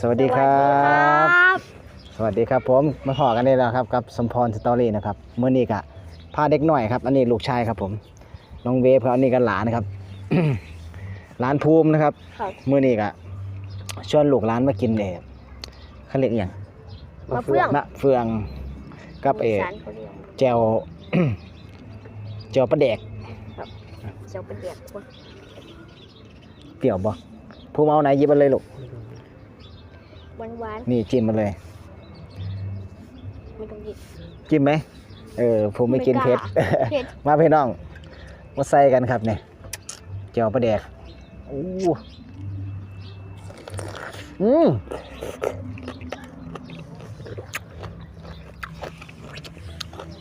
สวัสดีครับบสวัสดีครับผมมาพอกันได้แล้วครับกับสมพรสตอรี่นะครับเมื่อนี้กะพาเด็กหน่อยครับ อันนี้ลูกชายครับผมน้องเวฟครับอันนี้กันหลานนะครับ หลานภูมินะครับครับ เมื่อนี้กะชวนลูกหลานมากินเออเขาเรียกอหย่างมะเฟือง มะเฟืองกับเออสารเขาเรียกแจว แจวปลาแดกเจ้าเป็นเด็กคนเปรี้ยวบ่ภูมิเอาไหนหยิบมาเลยลูก หวานหวานนี่จิ้มมาเลยๆไม่ต้องหยิบจิ้มไหมเออภูมิไม่กินเผ็ด เผ็ด มาพี่น้องมาใส่กันครับเนี่ยเจียวปลาแดกอู้อืม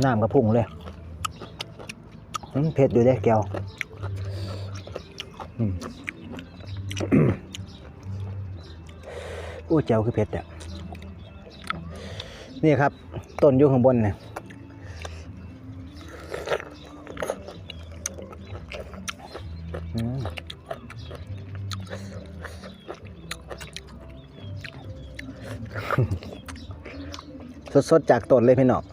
น้ำกระพุ่งเลยอืมเผ็ดอยู่เด้แก้วอืม โอ้เจียวคือเผ็ดอะนี่ครับต้นอยู่ข้างบนเนี่ยสดๆ จากต้นเลยพี่น้อง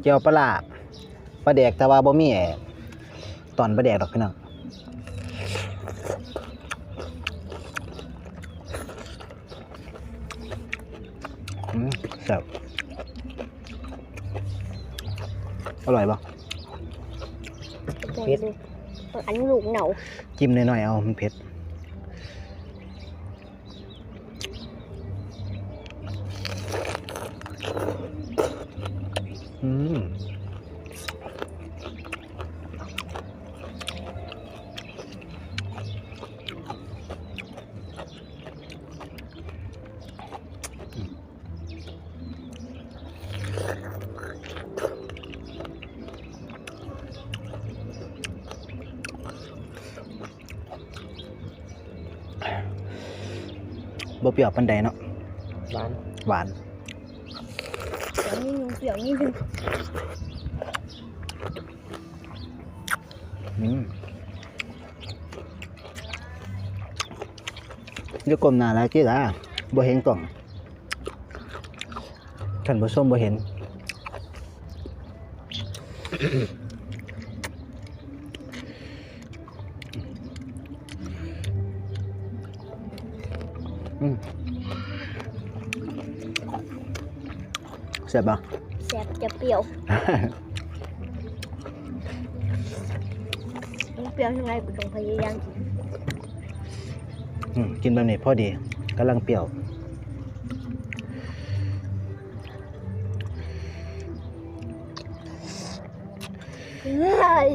เจียวปลาร้าปลาแดกต่ว่าบ่มีไอ้ ตอนปลาแดกดอกพี่น้องอืมแซ่บอร่อยปะเผ็ดอันลูกเหนาจิ้มหน่อยๆเอา มันเผ็ด บ่เปรี้ยวปานใดเนาะหวานหวานเดี๋ยวนี้นึงเดี๋ยวนี้นึงอืมเดี๋ยวกลมหน้าแล้วจีล่ะบ่เห็นกล่องท่านผู้ชมบ่เห็น เสียบป่ะแสบจะเปรี้ยว มันเปรี้ยวยังไงกูต้องพยายามกินอืมกินแบบนี้พอดีกำลังเปรี้ยวเฮ้ย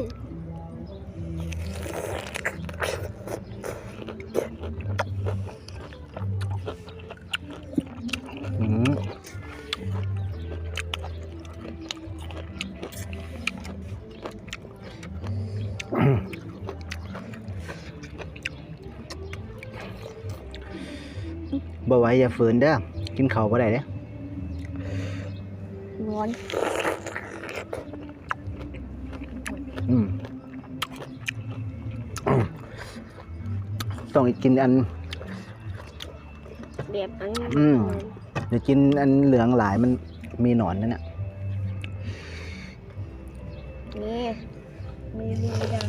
บ่ไหวอย่าฝืนเด้อกินข้าวบ่ได้เด้องอนอืมต้องกินอัน แบบอันอืม เดี๋ยวกินอันเหลืองหลายมันมีหนอนนั่นน่ะนี่มีมีดัง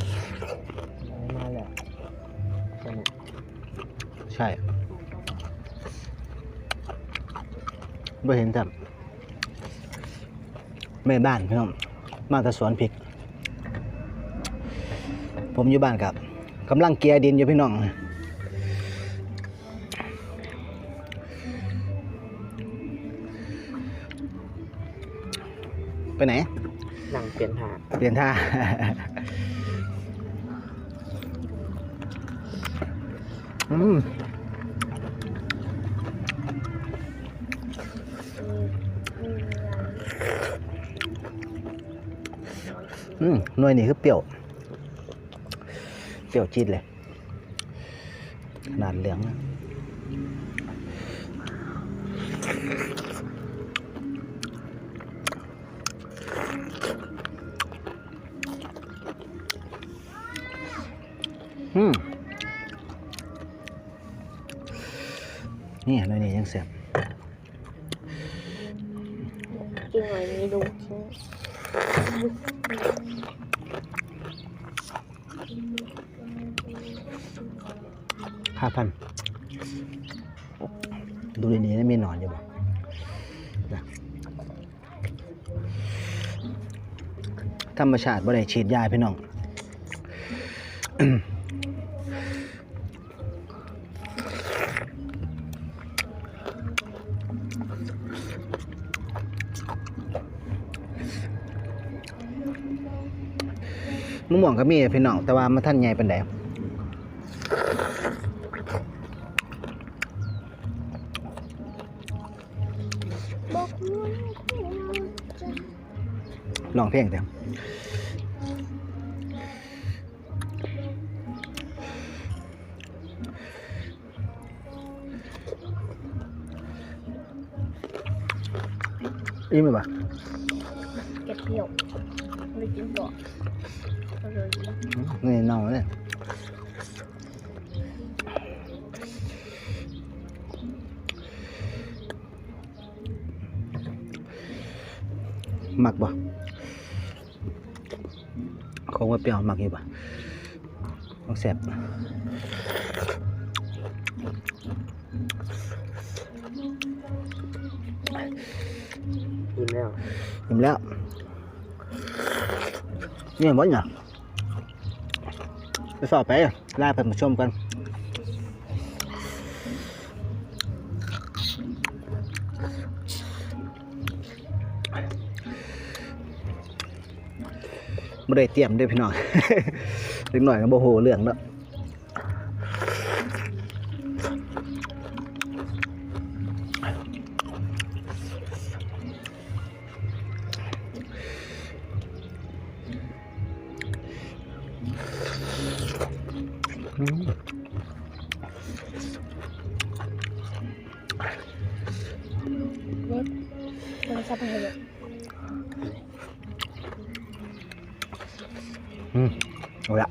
มาแล้วสนุกใช่ ไม่เห็นแต่แม่บ้านพี่น้องมาแต่สวนพริก ผมอยู่บ้านกับกำลังเกียร์ดินอยู่พี่น้องไปไหนนั่งเปลี่ยนท่าเปลี่ยนท่าอืม อืมหน่วยนี่คือเปรี้ยว เปรี้ยวจีดเลย ขนาดเหลืองนะอืมนี่หน่อยนี่ยังเสียบ กินหน่อยนี้ดูทิ้ง ห้าพันดูดีๆนะมีหนอนอยู่บ่นะธรรมชาติบ่ได้ฉีดยาพี่น้อง มะม่วงก็มีพี่น้องแต่ว่ามันท่านใหญ่เป็นไดลองเพลงเถอะอิ่มไหมบ่เก็บเปรี้ยว ไม่กินก่อนอร่อยดีนี่เน่าเลยหมักบ่คงว่าเปรี้ยวหมักอยู่บ่ต้องแซ่บกินแล้วอิ่มแล้ว นี่หมดเนี่ยไปสอบไปลาไปมาชมกันไม่ได้เตรียมด้วยพี่น้องเล็กหน่อยก็บ่โหเรื่องแล้ว อืมเล็กมันสบายเลยอืมเอาละ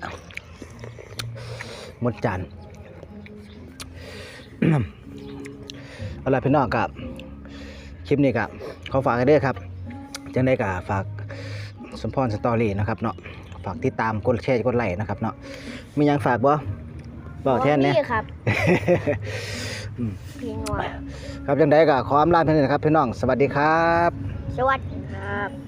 หมดจานเอาละพี่น้องกับคลิปนี้กับเขาฝากกันด้อครับ จังได้กับฝากสมพรสตอรี่นะครับเนาะากติดตามกดแชร์กดไลค์นะครับเนาะมีหยังฝากบ่บอกแทนเนี่ย ครับ เพียงว่าครับจังได้กับขออำลาเพื่อนนะครับพี่น้อง สวัสดีครับ สวัสดีครับ